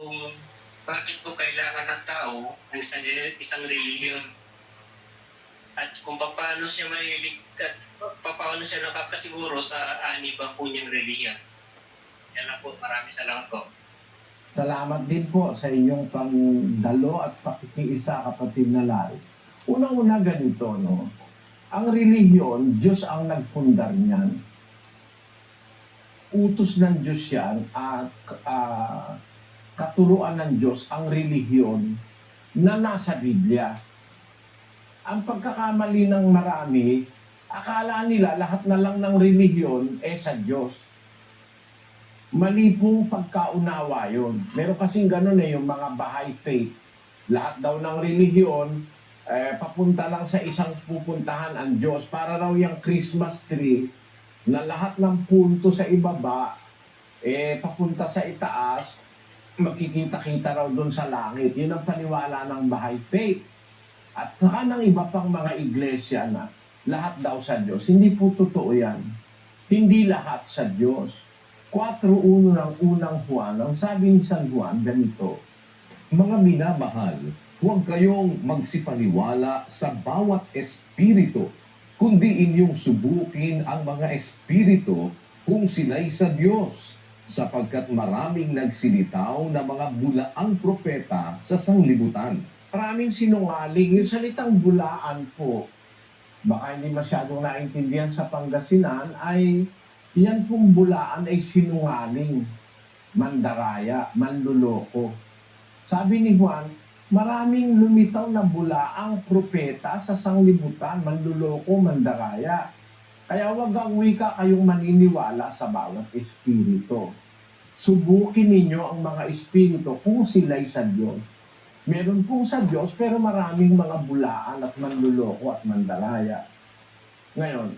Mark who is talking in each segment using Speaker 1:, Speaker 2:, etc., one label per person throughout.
Speaker 1: kung bakit po kailangan ng tao ng isang, isang reliyon. At kung paano siya maliligtas, paano siya nakakasiguro sa aniba po niyang reliyon. Yan lang po, maraming salamat po.
Speaker 2: Salamat din po sa inyong pangdalo at pakikiisa kapatid na Lal. Unang-una ganito, no? Ang relihiyon, Diyos ang nagpundar niyan. Utos ng Diyos yan at ah, katuruan ng Diyos ang relihiyon na nasa Biblia. Ang pagkakamali ng marami, akala nila lahat na lang ng relihiyon eh sa Diyos mali pong pagkaunawa yun. Meron kasing ganun eh, yung mga Baha'i faith. Lahat daw ng relihiyon, eh, papunta lang sa isang pupuntahan ang Diyos. Para raw yung Christmas tree, na lahat ng punto sa ibaba, eh, papunta sa itaas, makikita-kita raw doon sa langit. Yun ang paniwala ng Baha'i faith. At saka ng iba pang mga iglesia na lahat daw sa Diyos. Hindi po totoo yan. Hindi lahat sa Diyos. 4.1 ng unang Juan, ang sabi ni San Juan, ganito,
Speaker 3: Mga minamahal, huwag kayong magsipaniwala sa bawat espiritu, kundi inyong subukin ang mga espiritu kung sila'y sa Diyos, sapagkat maraming nagsilitaw na mga bulaang propeta sa sanglibutan.
Speaker 2: maraming sinungaling. Yung salitang bulaan po, baka hindi masyadong naintindihan sa Pangasinan, ay yan pong bulaan ay sinungaling, mandaraya, manluloko. Sabi ni Juan, maraming lumitaw na bulaang propeta sa sanglibutan, manluloko, mandaraya. Kaya wag ang wika kayong maniniwala sa bawat espiritu. Subukin ninyo ang mga espiritu kung sila'y sa Diyos. Meron pong sa Diyos pero maraming mga bulaan at manluloko at mandaraya. Ngayon,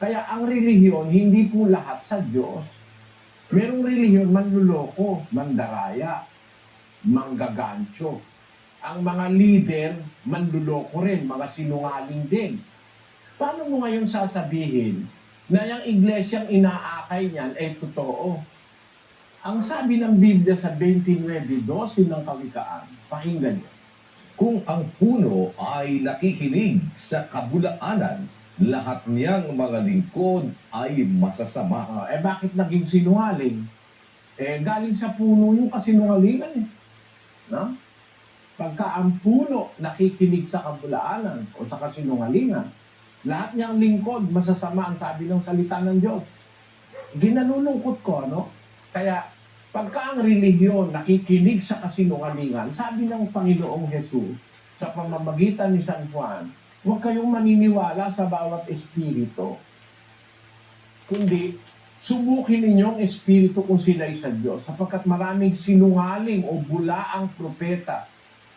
Speaker 2: kaya ang relihiyon hindi po lahat sa Diyos. Merong relihiyon manluloko, mandaraya, manggagancho. Ang mga leader, manluloko rin, mga sinungaling din. Paano mo ngayon sasabihin na yung iglesyang inaakay niyan ay totoo? Ang sabi ng Biblia sa 29.12 ng Kawikaan, pakinggan niyo.
Speaker 3: Kung ang puno ay nakikinig sa kabulaanan, lahat niyang mga lingkod ay masasama.
Speaker 2: Ah, eh bakit naging sinungaling? Eh galing sa puno yung kasinungalingan eh. No? Pagka ang puno nakikinig sa kabulaanan o sa kasinungalingan, lahat niyang lingkod masasama ang sabi ng salita ng Diyos. Ginanulungkot ko, no? Kaya pagka ang relihiyon nakikinig sa kasinungalingan, sabi ng Panginoong Jesus sa pamamagitan ni San Juan, huwag kayong maniniwala sa bawat espiritu kundi subukin ninyo ang espiritu kung sila'y sa Diyos sapagkat maraming sinungaling o bulaang propeta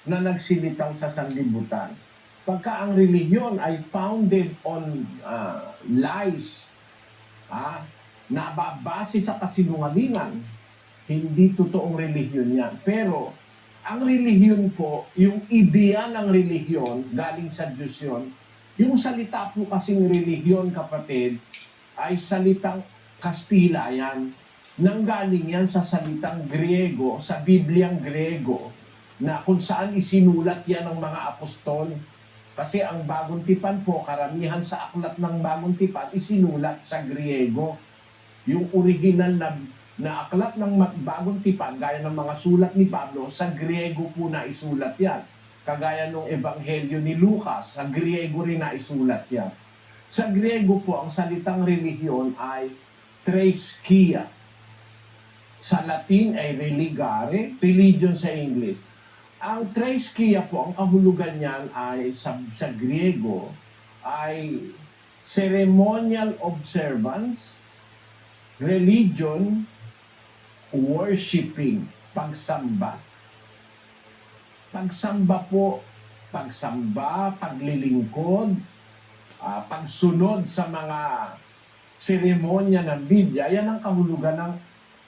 Speaker 2: na nagsilitaw sa sanlibutan. Pagka ang relihiyon ay founded on ah, lies, ah, nababase sa kasinungalingan, hindi totoong relihiyon yan. Pero ang relihiyon po, yung ideya ng relihiyon, galing sa Diyos yun, yung salita po kasing relihiyon, kapatid, ay salitang Kastila yan. Nanggaling yan sa salitang Griego, sa Bibliang Griego, na kung saan isinulat yan ng mga apostol. Kasi ang bagong tipan po, karamihan sa aklat ng bagong tipan, isinulat sa Griego. Yung original na, na aklat ng bagong tipan, gaya ng mga sulat ni Pablo, sa Griego po na isulat yan. Kagaya ng Ebanghelyo ni Lucas, sa Griego rin na isulat yan. Sa Griego po, ang salitang relihiyon ay treskia. Sa Latin ay religare, religion sa English. Ang treskia po, ang kahulugan niyan ay sa, sa Griego ay ceremonial observance, religion, worshiping, pagsamba. Pagsamba po, pagsamba, paglilingkod, ah, pagsunod sa mga seremonya ng Biblia, yan ang kahulugan ng,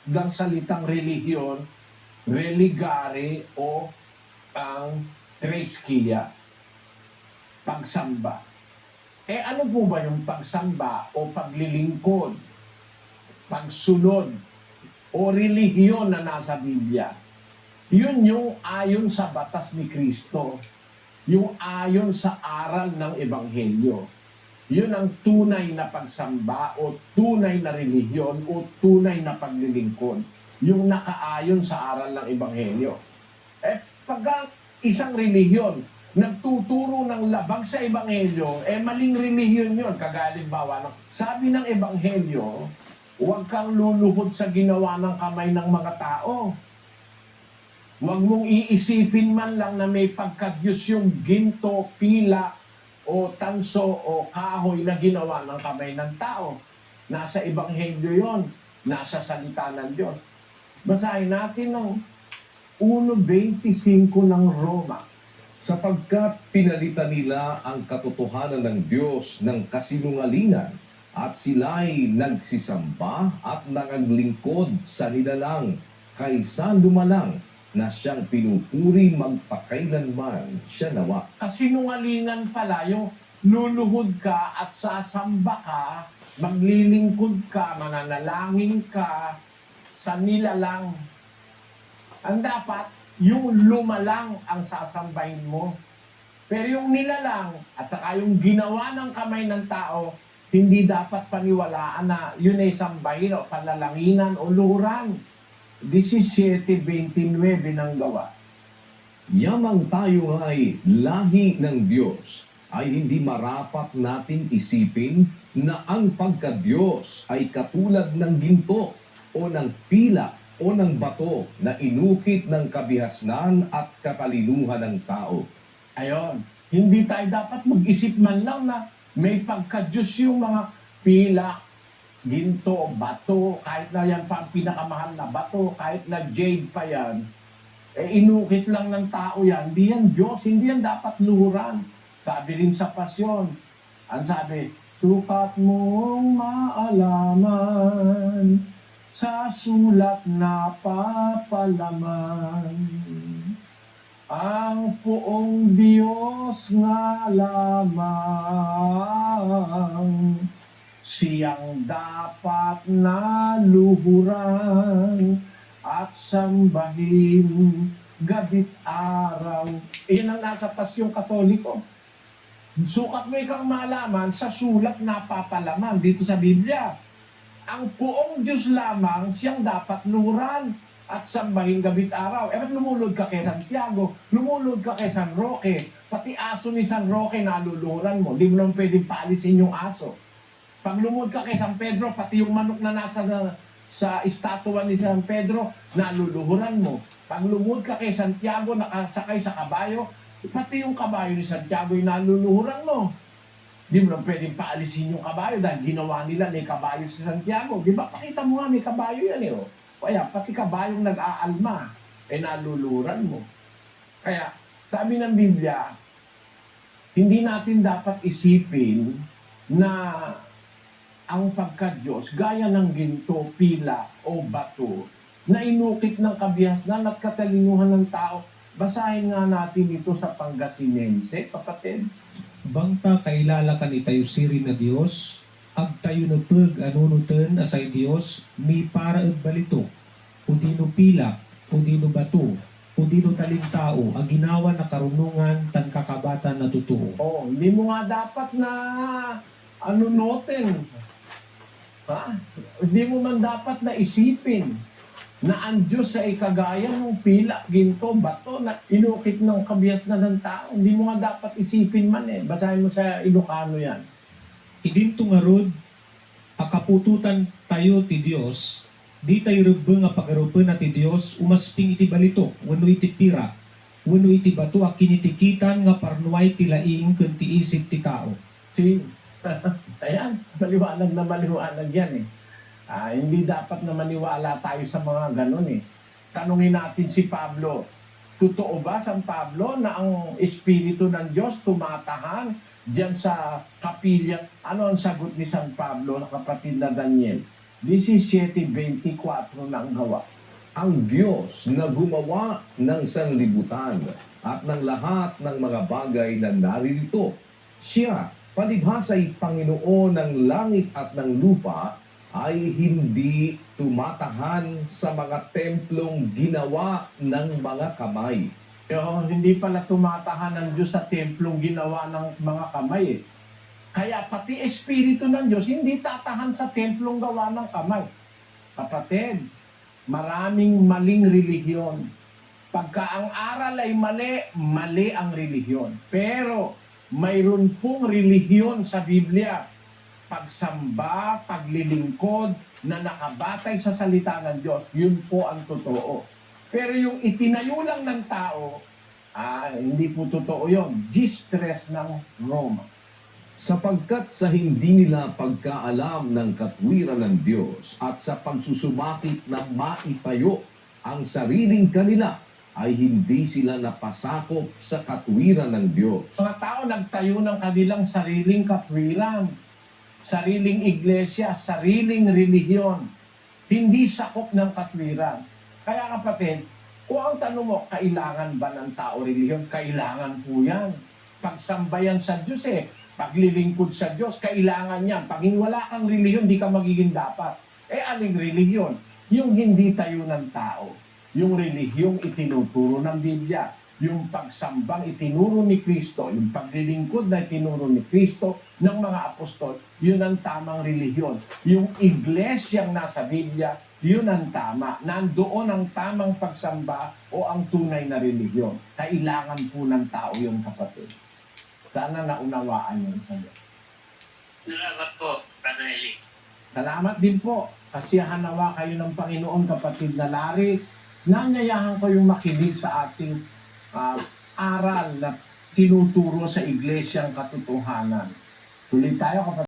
Speaker 2: ng salitang relihiyon, religare o ang treskia, pagsamba. Eh ano po ba yung pagsamba o paglilingkod, pagsunod o relihiyon na nasa Biblia? Yun yung ayon sa batas ni Kristo. Yung ayon sa aral ng Ebanghelyo. Yun ang tunay na pagsamba o tunay na relihiyon o tunay na paglilingkod. Yung nakaayon sa aral ng Ebanghelyo. Pag ang isang relihiyon nagtuturo ng labag sa Ebanghelyo, eh maling relihiyon yun. Kagalimbawa, sabi ng Ebanghelyo, huwag kang luluhod sa ginawa ng kamay ng mga tao. Huwag mong iisipin man lang na may pagkadyos yung ginto, pila, o tanso, o kahoy na ginawa ng kamay ng tao. Nasa Ebanghelyo yon, nasa salita ng Diyos. Basahin natin ng 1.25 ng Roma.
Speaker 3: sapagkat pinalitan nila ang katotohanan ng Diyos ng kasinungalingan at sila'y nagsisamba at nangaglingkod sa nilalang kaysa lumalang na siyang pinupuri magpakailanman siya nawa.
Speaker 2: kasinungalingan pala yung luluhod ka at sasamba ka, maglilingkod ka, mananalangin ka sa nilalang. Ang dapat, yung lumalang ang sasambahin mo. Pero yung nilalang at saka yung ginawa ng kamay ng tao, hindi dapat paniwalaan na yun ay sambahin o panalanginan o luhuran. 17.29 ng gawa.
Speaker 3: Yamang tayo ay lahi ng Diyos ay hindi marapat natin isipin na ang pagka-Diyos ay katulad ng ginto o ng pila o ng bato na inukit ng kabihasnan at katalinuhan ng tao.
Speaker 2: Ayon, hindi tayo dapat mag-isip man lang na may pagka-Diyos yung mga pila, ginto, bato, kahit na yan pa ang pinakamahal na bato, kahit na jade pa yan, eh inukit lang ng tao yan, hindi yan Diyos, hindi yan dapat luhuran. Sabi rin sa pasyon, ang sabi, sukat mong maalaman sa sulat na papalaman. Ang puong Diyos nga lamang siyang dapat na luhuran at sambahin gabit araw. Iyan ang nasa pasyong katoliko. Sukat mo ikang malaman sa sulat na papalaman dito sa Biblia. Ang puong Diyos lamang siyang dapat luhuran at sambahin gabit araw. Eh, ba't lumulod ka kay Santiago? Lumulod ka kay San Roque. Pati aso ni San Roque naluluran mo. Di mo naman pwedeng paalisin yung aso. Pag lumulod ka kay San Pedro, pati yung manok na nasa na, sa estatwa ni San Pedro, naluluhuran mo. Pag lumulod ka kay Santiago, nakasakay sa kabayo, pati yung kabayo ni Santiago naluluhuran mo. Di mo naman pwedeng paalisin yung kabayo dahil ginawa nila may kabayo si Santiago. Di ba? Pakita mo nga may kabayo yan eh. Oh. Kaya pati kabayong nag-aalma, eh naluluran mo. Kaya sabi ng Biblia, hindi natin dapat isipin na ang pagka-Diyos gaya ng ginto, pila o bato na inukit ng kabihasnan at katalinuhan ng tao. Basahin nga natin ito sa Pangasinense, kapatid.
Speaker 4: Bangta kailala kan itayo siri na Dios, ag tayo na pag anunutan asay Dios, mi para ag balito, o dino pila, o dino bato, o dino taling tao, ag ginawa na karunungan tan kakabatan na totoo.
Speaker 2: Oh, hindi mo nga dapat na ano notin. Ha? Hindi mo man dapat na isipin na ang Diyos ay kagaya ng pila, ginto, bato na inukit ng kabihas na ng tao. Hindi mo nga dapat isipin man eh. Basahin mo sa Ilocano yan.
Speaker 4: Idinto nga rod, akapututan tayo ti Dios, di tayo rubbe nga pagarupan na ti Dios, umasping iti balito, wano iti pira, wano iti bato, a kinitikitan nga parnuay ti laing ken ti isip ti tao.
Speaker 2: Si, ayan, maliwanag na maliwanag yan eh. Ah, hindi dapat na maniwala tayo sa mga ganun eh. Tanungin natin si Pablo, totoo ba San Pablo na ang Espiritu ng Diyos tumatahan diyan sa kapilya? Ano ang sagot ni San Pablo na kapatid na Daniel? 17.24 na ang gawa.
Speaker 3: Ang Diyos na gumawa ng sanlibutan at ng lahat ng mga bagay na naririto. Siya, palibhasa'y Panginoon ng langit at ng lupa ay hindi tumatahan sa mga templong ginawa ng mga kamay.
Speaker 2: Yo, hindi pala tumatahan ng Diyos sa templong ginawa ng mga kamay. Kaya pati Espiritu ng Diyos hindi tatahan sa templong gawa ng kamay. Kapatid, maraming maling relihiyon. Pagka ang aral ay mali, mali ang relihiyon. Pero mayroon pong relihiyon sa Biblia. Pagsamba, paglilingkod na nakabatay sa salita ng Diyos, yun po ang totoo. Pero yung itinayo lang ng tao, ah, hindi po totoo yun. Distress ng Roma.
Speaker 3: Sapagkat sa hindi nila pagkaalam ng katwiran ng Diyos at sa pagsusumapit na maitayo ang sariling kanila, ay hindi sila napasakop sa katwiran ng Diyos.
Speaker 2: Mga tao nagtayo ng kanilang sariling katwiran, sariling iglesia, sariling relihiyon. Hindi sakop ng katwiran. Kaya kapatid, kung ang tanong mo, kailangan ba ng tao relihiyon? Kailangan po yan. Pagsambayan sa Diyos eh, paglilingkod sa Diyos, kailangan yan. Pag wala kang relihiyon, di ka magiging dapat. Eh, aling relihiyon? Yung hindi tayo ng tao. Yung relihiyong itinuturo ng Biblia. Yung pagsambang itinuro ni Kristo. Yung paglilingkod na itinuro ni Kristo ng mga apostol. Yun ang tamang relihiyon. Yung iglesyang nasa Biblia, yun ang tama. Nandoon ang tamang pagsamba o ang tunay na relihiyon. Kailangan po ng tao yung kapatid. Sana naunawaan yun sa Diyos.
Speaker 1: Salamat po, Brother Eli.
Speaker 2: Salamat din po. Kasiyahan nawa kayo ng Panginoon, kapatid na Larry. Nanyayahan ko yung makinig sa ating ah, aral na tinuturo sa iglesyang katotohanan. Tuloy tayo kapatid.